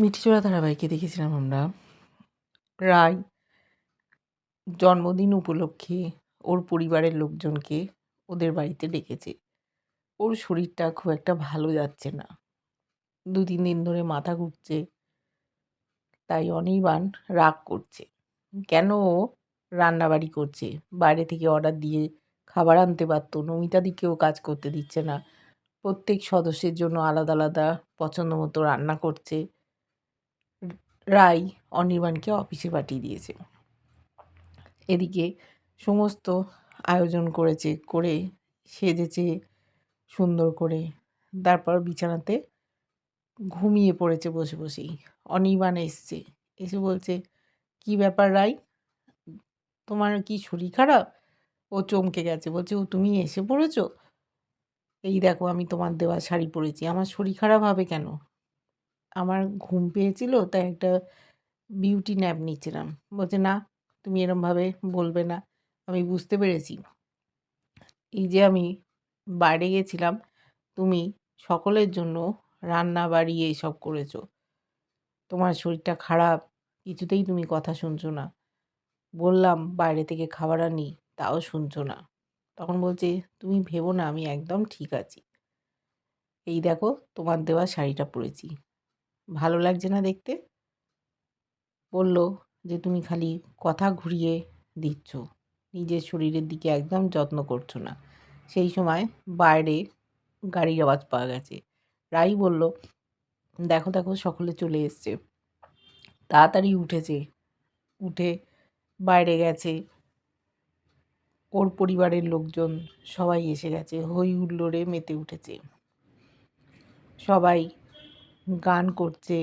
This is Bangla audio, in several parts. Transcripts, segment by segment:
মিঠিচোরা ধারাবাহিকে দেখেছিলাম আমরা। রায় জন্মদিন উপলক্ষে ওর পরিবারের লোকজনকে ওদের বাড়িতে ডেকেছে। ওর শরীরটা খুব একটা ভালো যাচ্ছে না। দু তিন দিন ধরে মাথা ঘুরছে, তাই অনির্বাণ রাগ করছে। কেন ও রান্নাবাড়ি করছে? বাইরে থেকে অর্ডার দিয়ে খাবার আনতে পারতো নমিতাদিকেও কাজ করতে দিচ্ছে না। প্রত্যেক সদস্যের জন্য আলাদা আলাদা পছন্দ মতো রান্না করছে। রাই অনির্বাণকে অফিসে পাঠিয়ে দিয়েছে। এদিকে সমস্ত আয়োজন করেছে, করে সেজেছে, সুন্দর করে। তারপর বিছানাতে ঘুমিয়ে পড়েছে বসে বসেই। অনির্বাণ এসছে, এসে বলছে, কি ব্যাপার রাই তোমার কি শরীর খারাপ? ও চমকে গেছে, বলছে, ও, তুমি এসে পড়েছো? এই দেখো, আমি তোমার দেওয়া শাড়ি পরেছি। আমার শরীর খারাপ হবে কেন? আমার ঘুম পেয়েছিল, তাই একটা বিউটি ন্যাপ নিচ্ছিলাম। বলছে, না, তুমি এরমভাবে বলবে না। আমি বুঝতে পেরেছি। এই যে আমি বাইরে গেছিলাম, তুমি সকলের জন্য রান্না বাড়ি এইসব করেছ। তোমার শরীরটা খারাপ, কিছুতেই তুমি কথা শুনছো না। বললাম, বাইরে থেকে খাবার আনি, তাও শুনছো না। তখন বলছে, তুমি ভেবো না, আমি একদম ঠিক আছি। এই দেখো, তোমার দেওয়া শাড়িটা পরেছি। ভালো লাগছে না দেখতে? বলল যে, তুমি খালি কথা ঘুরিয়ে দিচ্ছ। নিজের শরীরের দিকে একদম যত্ন করছ না। সেই সময় বাইরে গাড়ির আওয়াজ পাওয়া গেছে। রাই বলল, দেখো দেখো, সকলে চলে এসছে। তাড়াতাড়ি উঠেছে। উঠে বাইরে গেছে। ওর পরিবারের লোকজন সবাই এসে গেছে। হই হুল্লোড়ে মেতে উঠেছে। সবাই গান করছে,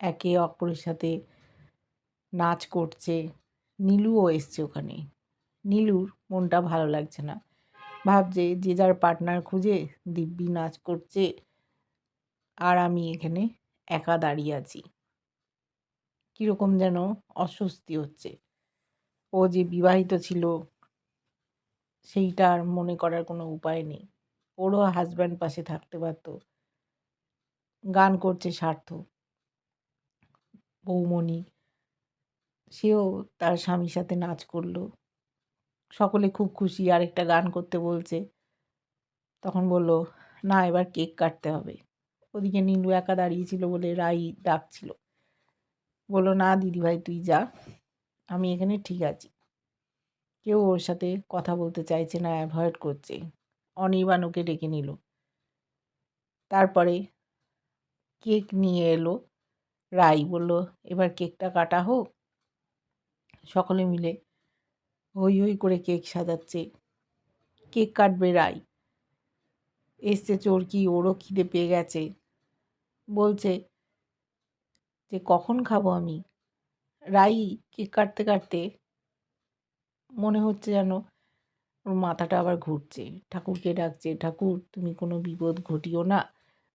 একে অপরের সাথে নাচ করছে। নীলুও এসছে ওখানে। নীলুর মনটা ভালো লাগছে না। ভাবছে যে যার পার্টনার খুঁজে দিব্যি নাচ করছে আর আমি এখানে একা দাঁড়িয়ে আছি। কীরকম যেন অস্বস্তি হচ্ছে। ও যে বিবাহিত ছিল সেইটা আর মনে করার কোনো উপায় নেই। ওরও হাজব্যান্ড পাশে থাকতে পারত। গান করছে স্বার্থ বৌমণি। সেও তার স্বামীর সাথে নাচ করল। সকলে খুব খুশি, আরেকটা গান করতে বলছে। তখন বলল, না, এবার কেক কাটতে হবে। ওদিকে নীলু একা দাঁড়িয়েছিল বলে রাই ডাকছিল। বলল, না, দিদিভাই, তুই যা, আমি এখানে ঠিক আছি। কেউ ওর সাথে কথা বলতে চাইছে না, অ্যাভয়েড করছে। অনির্বাণ ওকে ডেকে নিল। তারপরে কেক নিয়ে এলো। রাই বলল, এবার কেকটা কাটা হোক। সকলে মিলে হই হই করে কেক সাজাচ্ছে। কেক কাটবে রাই। এসছে চোরকি, ওরও খিদে পেয়ে গেছে। বলছে, যে কখন খাব আমি? রাই কেক কাটতে কাটতে মনে হচ্ছে যেন ওর মাথাটা আবার ঘুরছে। ঠাকুরকে ডাকছে, ঠাকুর, তুমি কোনো বিপদ ঘটিও না।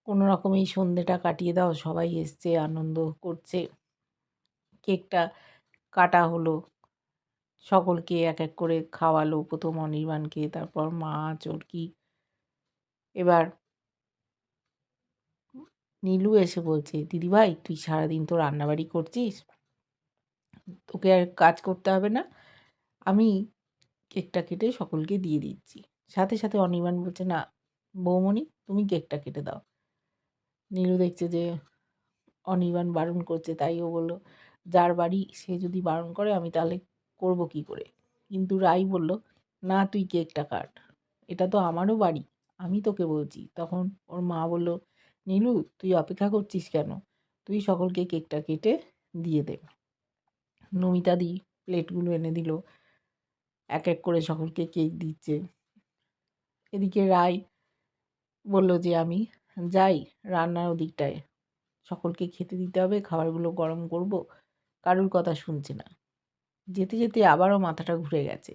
কোনো রকম এই সন্ধেটা কাটিয়ে দাও, সবাই এসছে, আনন্দ করছে, কেকটা কাটা হলো, সকলকে এক এক করে খাওয়ালো, প্রথম অনির্বাণকে, তারপর মা, চরকি। এবার নীলু এসে বলছে, দিদিভাই, তুই সারাদিন তো রান্নাবাড়ি করছিস? তোকে আর কাজ করতে হবে না, আমি কেকটা কেটে সকলকে দিয়ে দিচ্ছি। সাথে সাথে অনির্বাণ বলছে, না, বৌমণি, তুমি কেকটা কেটে দাও। নীলু দেখছে যে অনির্বাণ বারণ করছে, তাই ও বলল, যার বাড়ি সে যদি বারণ করে, আমি তাহলে করব কি করে? কিন্তু রাই বলল, না, তুই কেকটা কাট। এটা তো আমারও বাড়ি, আমি তোকে বলছি। তখন ওর মা বলল, নীলু, তুই অপেক্ষা করছিস কেন? তুই সকলকে কেকটা কেটে দিয়ে দে। নমিতা দি প্লেটগুলো এনে দিল, এক এক করে সকলকে কেক দিচ্ছে। এদিকে রাই বলল যে, আমি যাই রান্নার ওদিকটায়। সকলকে খেতে দিতে হবে, খাবারগুলো গরম করব, কারুর কথা শুনছে না। যেতে যেতে আবারও মাথাটা ঘুরে গেছে।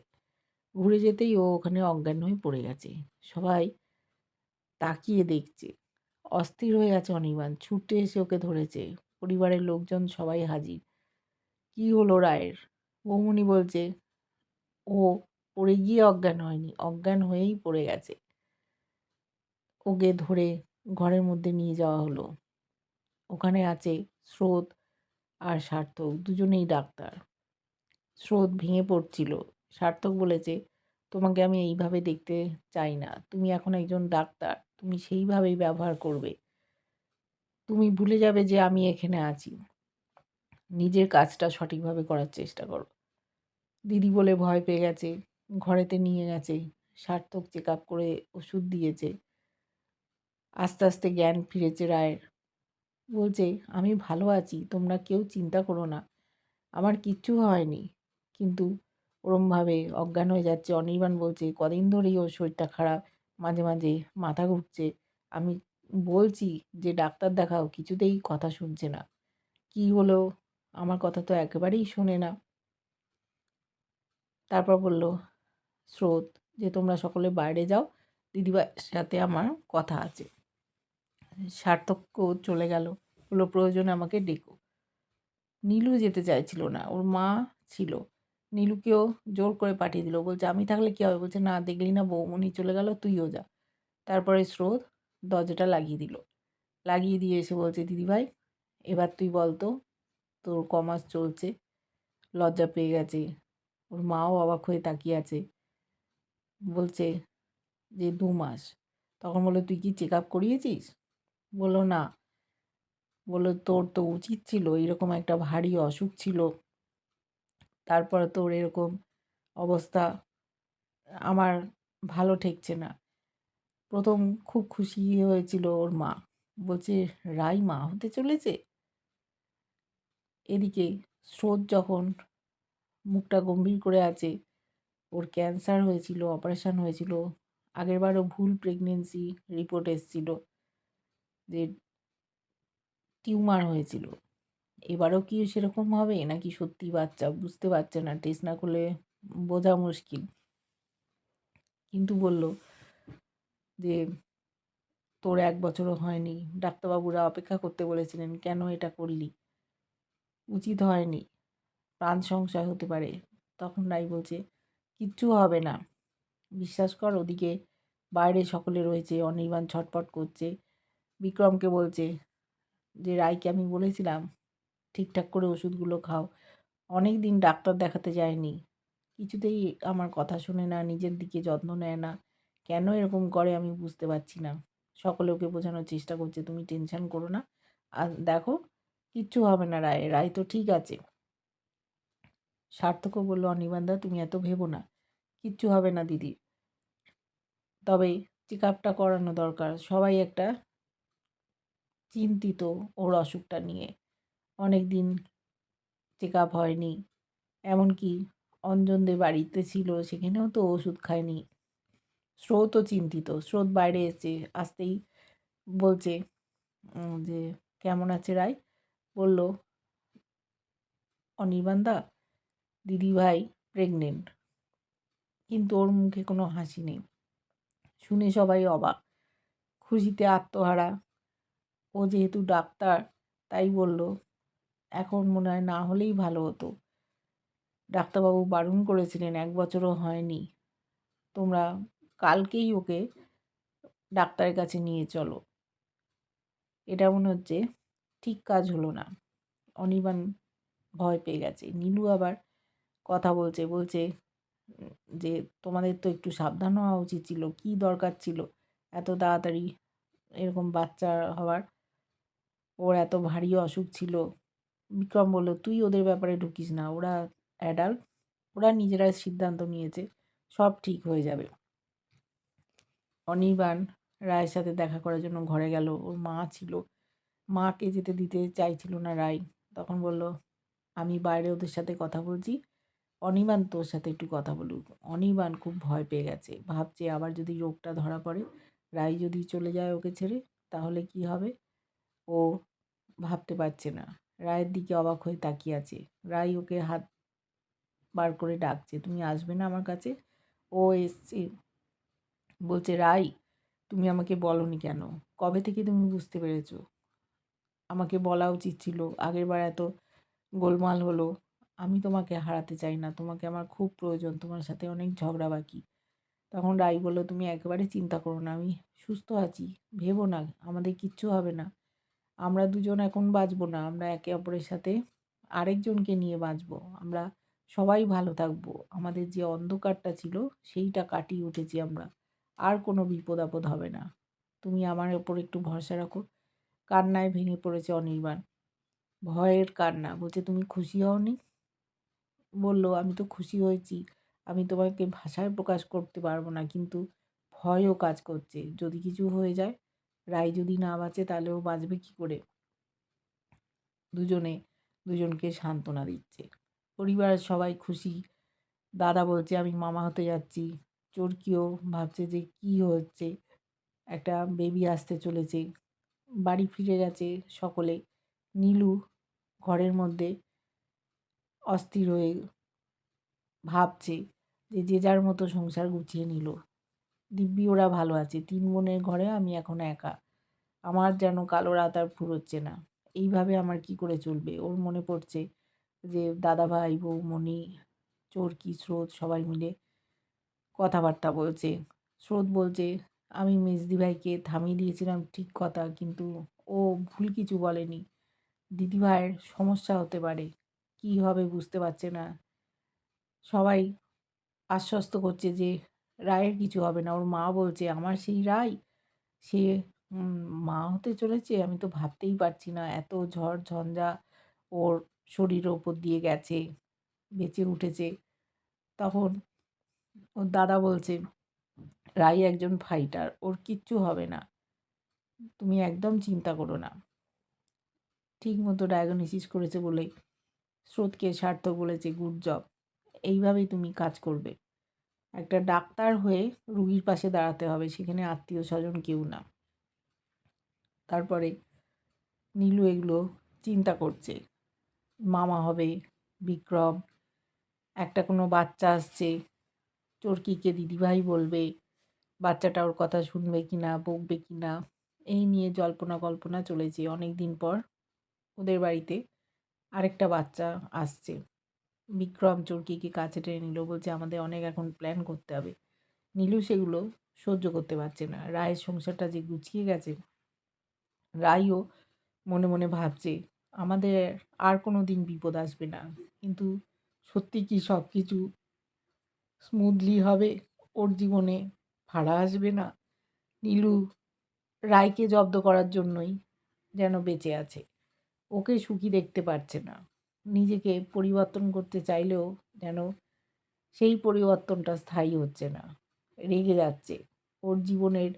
ঘুরে যেতেই ও ওখানে অজ্ঞান হয়ে পড়ে গেছে। সবাই তাকিয়ে দেখছে। অস্থির হয়ে গেছে অনির্বাণ। ছুটে এসে ওকে ধরেছে। পরিবারের লোকজন সবাই হাজির। কি হলো রায়ের? বৌমনি বলছে, ও পড়ে গিয়ে অজ্ঞান হয়নি। অজ্ঞান হয়েই পড়ে গেছে। ওকে ধরে ঘরের মধ্যে নিয়ে যাওয়া হলো। ওখানে আছে স্রোত আর সার্থক, দুজনেই ডাক্তার। স্রোত ভেঙে পড়ছিল। সার্থক বলেছে, তোমাকে আমি এইভাবে দেখতে চাই না। তুমি এখন একজন ডাক্তার। তুমি সেইভাবেই ব্যবহার করবে। তুমি ভুলে যাবে যে আমি এখানে আছি। নিজের কাজটা সঠিকভাবে করার চেষ্টা করো। দিদি বলে ভয় পেয়ে গেছে। ঘরেতে নিয়ে গেছে। সার্থক চেক আপ করে ওষুধ দিয়েছে। আস্তে আস্তে জ্ঞান ফিরেছে রায়ের বলছে, আমি ভালো আছি, তোমরা কেউ চিন্তা করো না। আমার কিচ্ছু হয়নি। কিন্তু ওরমভাবে অজ্ঞান হয়ে যাচ্ছে। অনির্বাণ বলছে, কদিন ধরেই ওর শরীরটা খারাপ। মাঝে মাঝে মাথা ঘুরছে। আমি বলছি যে, ডাক্তার দেখাও, কিছুতেই কথা শুনছে না। কী হলো? আমার কথা তো একেবারেই শোনে না। তারপর বলল, স্রোত, যে তোমরা সকলে বাইরে যাও, দিদিভাইয়ের সাথে আমার কথা আছে। সার্থকও চলে গেল। বলল, প্রয়োজনে আমাকে ডেকো। নীলু যেতে চাইছিল না, ওর মা ছিল। নীলুকেও জোর করে পাঠিয়ে দিল, বলছে, আমি থাকলে কী হবে? বলছে, না, দেখলি না, বৌমনি চলে গেল, তুইও যা। তারপরে স্রোত দরজাটা লাগিয়ে দিল। লাগিয়ে দিয়ে এসে বলছে, দিদিভাই, এবার তুই বল তো, তোর কমাস চলছে, লজ্জা পেয়ে গেছে। ওর মাও অবাক হয়ে তাকিয়ে আছে। বলছে যে, দু মাস। তখন বলল, তুই কি চেক আপ করিয়েছিস? বলল, না। বলল, তোর তো উচিত ছিল, এরকম একটা ভারী অসুখ ছিল। তারপরে তোর এরকম অবস্থা, আমার ভালো ঠেকছে না। প্রথম খুব খুশি হয়েছিল ওর মা। বলছে, রাই মা হতে চলেছে? এদিকে স্রোত যখন মুখটা গম্ভীর করে আছে, ওর ক্যান্সার হয়েছিল, অপারেশান হয়েছিল, আগেরবারও ভুল প্রেগনেন্সি রিপোর্ট এসেছিল। যে টিউমার হয়েছিল। এবারও কি সেরকম হবে নাকি সত্যি বাচ্চা? বুঝতে পারছে না। টেস্ট না করলে বোঝা মুশকিল। কিন্তু বলল যে, তোর এক বছরও হয়নি। ডাক্তারবাবুরা অপেক্ষা করতে বলেছিলেন, কেন এটা করলি? উচিত হয়নি। প্রাণ সংশয় হতে পারে। তখন রাই বলছে, কিচ্ছু হবে না। বিশ্বাস কর, ওদিকে বাইরে সকলে রয়েছে, অনির্বাণ ছটপট করছে। বিক্রমকে বলছে যে রায়কে আমি বলেছিলাম, ঠিকঠাক করে ওষুধগুলো খাও। অনেক দিন ডাক্তার দেখাতে যায়নি। কিছুতেই আমার কথা শোনে না, নিজের দিকে যত্ন নেয় না। কেন এরকম করে আমি বুঝতে পারছি না। সকলে ওকে বোঝানোর চেষ্টা করছে, তুমি টেনশন করো না। আর দেখো, কিচ্ছু হবে না রায় রায় তো ঠিক আছে। সার্থকও বলল অনির্বাণদা তুমি এত ভেবো না। কিচ্ছু হবে না, দিদি। তবে চেক আপটা করানো দরকার। সবাই একটা চিন্তিত ওর অসুখটা নিয়ে। অনেক দিন চেক আপ হয়নি। এমনকি অঞ্জনদের বাড়িতে ছিল, সেখানেও তো ওষুধ খায়নি। স্রোতও চিন্তিত। স্রোত বাইরে এসে আসতেই বলছে যে, কেমন আছে রায়? বলল, অনির্বাণদা, দিদিভাই প্রেগনেন্ট কিন্তু ওর মুখে কোনো হাসি নেই। শুনে সবাই অবাক। খুশিতে আত্মহারা। ও যেহেতু ডাক্তার, তাই বলল, এখন মনে হয় না হলেই ভালো হতো। ডাক্তারবাবু বারণ করেছিলেন, এক বছরও হয়নি। তোমরা কালকেই ওকে ডাক্তারের কাছে নিয়ে চলো। এটা মনে হচ্ছে ঠিক কাজ হলো না। অনির্বাণ ভয় পেয়ে গেছে। নীলু আবার কথা বলছে বলছে, যে তোমাদের তো একটু সাবধান হওয়া উচিত ছিল, কী দরকার ছিল? এত তাড়াতাড়ি এরকম বাচ্চা হওয়ার ওর এত ভারী অসুখ ছিল। বিক্রম বলল, তুই ওদের ব্যাপারে ঢুকিস না, ওরা অ্যাডাল্ট ওরা নিজেরা সিদ্ধান্ত নিয়েছে, সব ঠিক হয়ে যাবে। অনির্বাণ রায়ের সাথে দেখা করার জন্য ঘরে গেল। ওর মা ছিল। মাকে যেতে দিতে চাইছিল না রায়। তখন বলল, আমি বাইরে ওদের সাথে কথা বলছি। অনির্বাণ তোর সাথে একটু কথা বলুক। অনির্বাণ খুব ভয় পেয়ে গেছে। ভাবছে আবার যদি রোগটা ধরা পড়ে, রায় যদি চলে যায় ওকে ছেড়ে, তাহলে কি হবে? ও ভাবতে পারছে না। রায়ের দিকে অবাক হয়ে তাকিয়ে আছে। রায় ওকে হাত বার করে ডাকছে, তুমি আসবে না আমার কাছে? ও এসছে। বলছে রাই তুমি আমাকে বলনি কেন? কবে থেকে তুমি বুঝতে পেরেছ? আমাকে বলা উচিত ছিল। আগের বার এত গোলমাল হলো। আমি তোমাকে হারাতে চাই না। তোমাকে আমার খুব প্রয়োজন। তোমার সাথে অনেক ঝগড়া বাকি। তখন রাই বলল, তুমি একেবারে চিন্তা করো না। আমি সুস্থ আছি। ভেবো না। আমাদের কিচ্ছু হবে না। আমরা দুজন এখন বাঁচবো না, আমরা একে অপরের সাথে আরেকজনকে নিয়ে বাঁচবো। আমরা সবাই ভালো থাকব। আমাদের যে অন্ধকারটা ছিল, সেইটা কাটিয়ে উঠেছি আমরা। আর কোনো বিপদ আপদ হবে না। তুমি আমার ওপর একটু ভরসা রাখো। কান্নায় ভেঙে পড়েছে অনির্বাণ। ভয়ের কান্না। বলছে, তুমি খুশি হওনি? বলল, আমি তো খুশি হয়েছি। আমি তোমাকে ভাষায় প্রকাশ করতে পারব না, কিন্তু ভয়ও কাজ করছে। যদি কিছু হয়ে যায় রায় যদি না বাঁচে, তাহলেও বাঁচবে কী করে? দুজনে, দুজনকে সান্ত্বনা দিচ্ছে। পরিবারের সবাই খুশি। দাদা বলছে, আমি মামা হতে যাচ্ছি। চরকিও ভাবছে যে, কী হচ্ছে? একটা বেবি আসতে চলেছে। বাড়ি ফিরে গেছে সকলে। নীলু ঘরের মধ্যে অস্থির হয়ে ভাবছে যে যে যার মতো সংসার গুছিয়ে নিল। দিব্যি ওরা ভালো আছে। তিন বোনের ঘরে আমি এখন একা। আমার যেন কালো রাত আর ফুরোচ্ছে না। এইভাবে আমার কি করে চলবে? ওর মনে পড়ছে যে দাদা দাদাভাই বৌমণি, চরকি, স্রোত সবাই মিলে কথাবার্তা বলছে। স্রোত বলছে, আমি মেজদি ভাইকে থামিয়ে দিয়েছিলাম ঠিক কথা, কিন্তু ও ভুল কিছু বলেনি। দিদিভাইয়ের সমস্যা হতে পারে। কী হবে বুঝতে পারছে না। সবাই আশ্বস্ত করছে যে রায়ের কিছু হবে না। ওর মা বলছে, আমার সেই রায়, সে মা হতে চলেছে? আমি তো ভাবতেই পারছি না। এত ঝড় ঝঞ্ঝা ওর শরীরের ওপর দিয়ে গেছে, বেঁচে উঠেছে। তখন ওর দাদা বলছে রাই একজন ফাইটার ওর কিচ্ছু হবে না। তুমি একদম চিন্তা করো না। ঠিক মতো ডায়াগনোসিস করেছে বলে, স্রোতকে সার্থক বলেছে গুড জব এইভাবেই তুমি কাজ করবে। একটা ডাক্তার হয়ে রুগীর পাশে দাঁড়াতে হবে, সেখানে আত্মীয় স্বজন কেউ না। তারপরে নীলু এগুলো চিন্তা করছে। মামা হবে, বিক্রম, একটা কোনো বাচ্চা আসছে চরকিকে দিদিভাই বলবে, বাচ্চাটা ওর কথা শুনবে কি না বকবে কি না এই নিয়ে জল্পনা কল্পনা চলেছে অনেক দিন পর। ওদের বাড়িতে আরেকটা বাচ্চা আসছে। বিক্রম চরকিকে কাছে টেনে নিল, বলছে, আমাদের অনেক এখন প্ল্যান করতে হবে। নীলু সেগুলো সহ্য করতে পারছে না। রায়ের সংসারটা যে গুছিয়ে গেছে রাইও মনে মনে ভাবছে, আমাদের আর কোনো দিন বিপদ আসবে না। কিন্তু সত্যি কি সব কিছু স্মুথলি হবে? ওর জীবনে ভাড়া আসবে না? নীলু রায়কে জব্দ করার জন্যই যেন বেঁচে আছে। ওকে সুখী দেখতে পারছে না। নিজেকে পরিবর্তন করতে চাইলেও যেন সেই পরিবর্তনটা স্থায়ী হচ্ছে না, রেগে যাচ্ছে। ওর জীবনের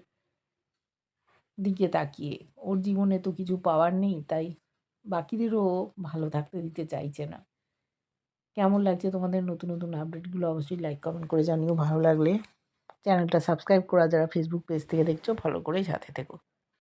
দিকে তাকিয়ে, ওর জীবনে তো কিছু পাওয়ার নেই, তাই বাকিদেরও ভালো থাকতে দিতে চাইছে না। কেমন লাগছে তোমাদের নতুন নতুন আপডেটগুলো অবশ্যই লাইক কমেন্ট করে জানিও। ভালো লাগলে চ্যানেলটা সাবস্ক্রাইব করা, যারা ফেসবুক পেজ থেকে দেখছ ফলো করে সাথে থেকো।